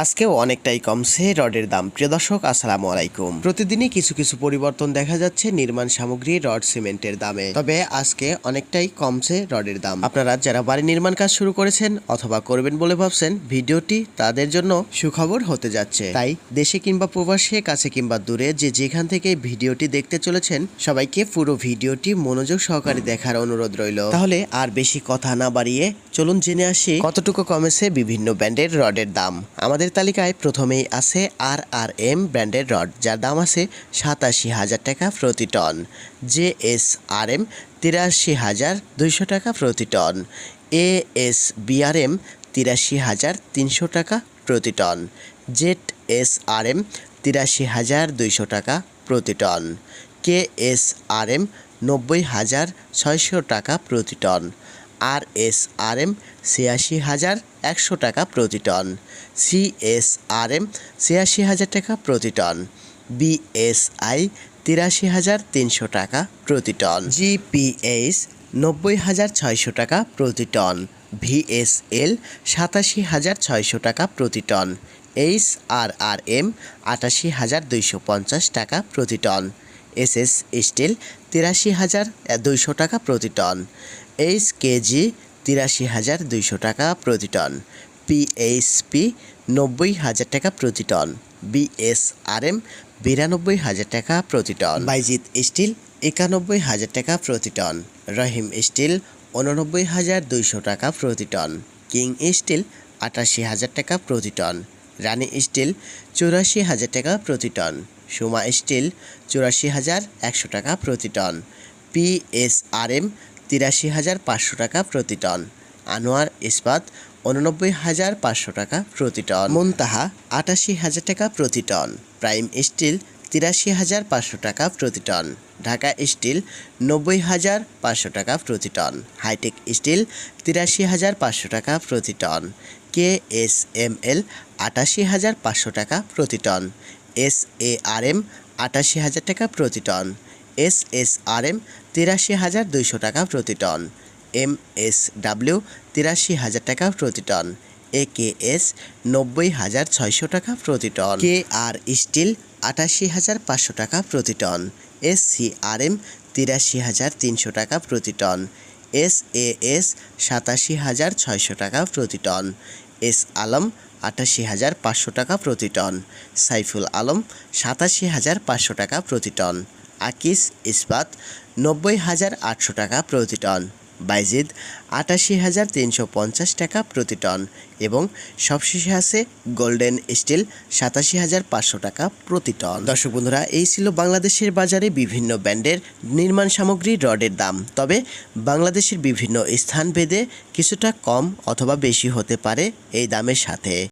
আজকেও অনেকটাই কমছে রডের দাম। প্রিয় দর্শক, আসসালামু আলাইকুম। প্রতিদিনই কিছু কিছু পরিবর্তন দেখা যাচ্ছে নির্মাণ সামগ্রী রড সিমেন্টের দামে। তবে আজকে অনেকটাই কমছে রডের দাম। আপনারা যারা বাড়ি নির্মাণ কাজ শুরু করেছেন অথবা করবেন বলে ভাবছেন, ভিডিওটি তাদের জন্য সুখবর হতে যাচ্ছে। তাই দেশে কিংবা প্রবাসে, কাছে কিংবা দূরে যে যেখান থেকে ভিডিওটি দেখতে চলেছেন, সবাইকে পুরো ভিডিওটি মনোযোগ সহকারে দেখার অনুরোধ রইল। তাহলে আর বেশি কথা না বাড়িয়ে চলুন জেনে আসি কতটুকু কমেছে বিভিন্ন ব্র্যান্ডের রডের দাম। আমাদের তালিকায় প্রথমেই আছে আর আর এম ব্র্যান্ডের রড, যার দাম আছে সাতাশি হাজার টাকা প্রতি ton. J S R M তিরাশি হাজার দুইশো টাকা প্রতি টন। এ এস বিআরএম তিরাশি হাজার তিনশো টাকা প্রতি ton. Z S R M তিরাশি হাজার দুইশো টাকা প্রতি ton. K S R M নব্বই হাজার ছয়শো টাকা প্রতি ton. R S R M ছিয়াশি হাজার একশো টাকা প্রতি ton. C S R M ছিয়াশি হাজার টাকা প্রতি টন। বিএসআই তিরাশি হাজার তিনশো টাকা প্রতি টন। জিপিএস নব্বই হাজার ছয়শো টাকা প্রতি টন। ভিএসএল সাতাশি হাজার ছয়শো টাকা প্রতি ton. H R R M আটাশি হাজার দুইশো পঞ্চাশ টাকা প্রতি টন। এস এস স্টিল তিরাশি হাজার দুইশো টাকা প্রতি টন। এইচ কেজি তিরাশি হাজার দুইশো টাকা প্রতি টন, পিএইচপি নব্বই হাজার টাকা প্রতি টন, বিএসআরএম বিরানব্বই হাজার টাকা প্রতি টন। বাইজিৎ স্টিল একানব্বই হাজার টাকা প্রতি টন, রহিম স্টিল উননব্বই হাজার দুইশো টাকা প্রতি টন, কিং স্টিল আটাশি হাজার টাকা প্রতি টন, রানী স্টিল চুরাশি হাজার টাকা প্রতি টন, সুমা স্টিল চুরাশি হাজার একশো টাকা প্রতি টন, পিএসআরএম তিরাশি হাজার পাঁচশো টাকা প্রতি টন। আনোয়ার ইস্পাত, উননব্বই হাজার পাঁচশো টাকা প্রতি টন। মুনতাহা, আটাশি হাজার টাকা প্রতি টন। প্রাইম স্টিল, তিরাশি হাজার পাঁচশো টাকা প্রতি টন। ঢাকা স্টিল, নব্বই হাজার পাঁচশো টাকা প্রতি টন। হাইটেক স্টিল, তিরাশি হাজার পাঁচশো টাকা প্রতি ton. K S M L আটাশি হাজার পাঁচশো টাকা প্রতি ton. S A R M আটাশি হাজার টাকা প্রতি ton. S S R M তিরাশি হাজার দুইশো টাকা প্রতি টন। এম এস ডাব্লিউ তিরাশি হাজার টাকা প্রতি টন। এ কে এস নব্বই হাজার ছয়শো টাকা প্রতি টন। কে আর স্টিল আটাশি হাজার পাঁচশো টাকা প্রতি ton. S C R M তিরাশি হাজার তিনশো টাকা প্রতি টন। এস এ এস সাতাশি হাজার ছয়শো টাকা প্রতি টন। এস আলম আটাশি হাজার পাঁচশো টাকা প্রতি টন। সাইফুল আলম সাতাশি হাজার পাঁচশো টাকা প্রতি টন। আকিস ইস্পাত নব্বই হাজার আটশো টাকা প্রতি টন, বাইজিদ আটাশি হাজার তিনশো পঞ্চাশ টাকা প্রতি টন এবং সবশেষে আছে গোল্ডেন স্টিল সাতাশি হাজার পাঁচশো টাকা প্রতি টন। দর্শক বন্ধুরা, এই ছিল বাংলাদেশের বাজারে বিভিন্ন ব্র্যান্ডের নির্মাণ সামগ্রী রডের দাম। তবে বাংলাদেশের বিভিন্ন স্থান ভেদে কিছুটা কম অথবা বেশি হতে পারে এই দামের সাথে।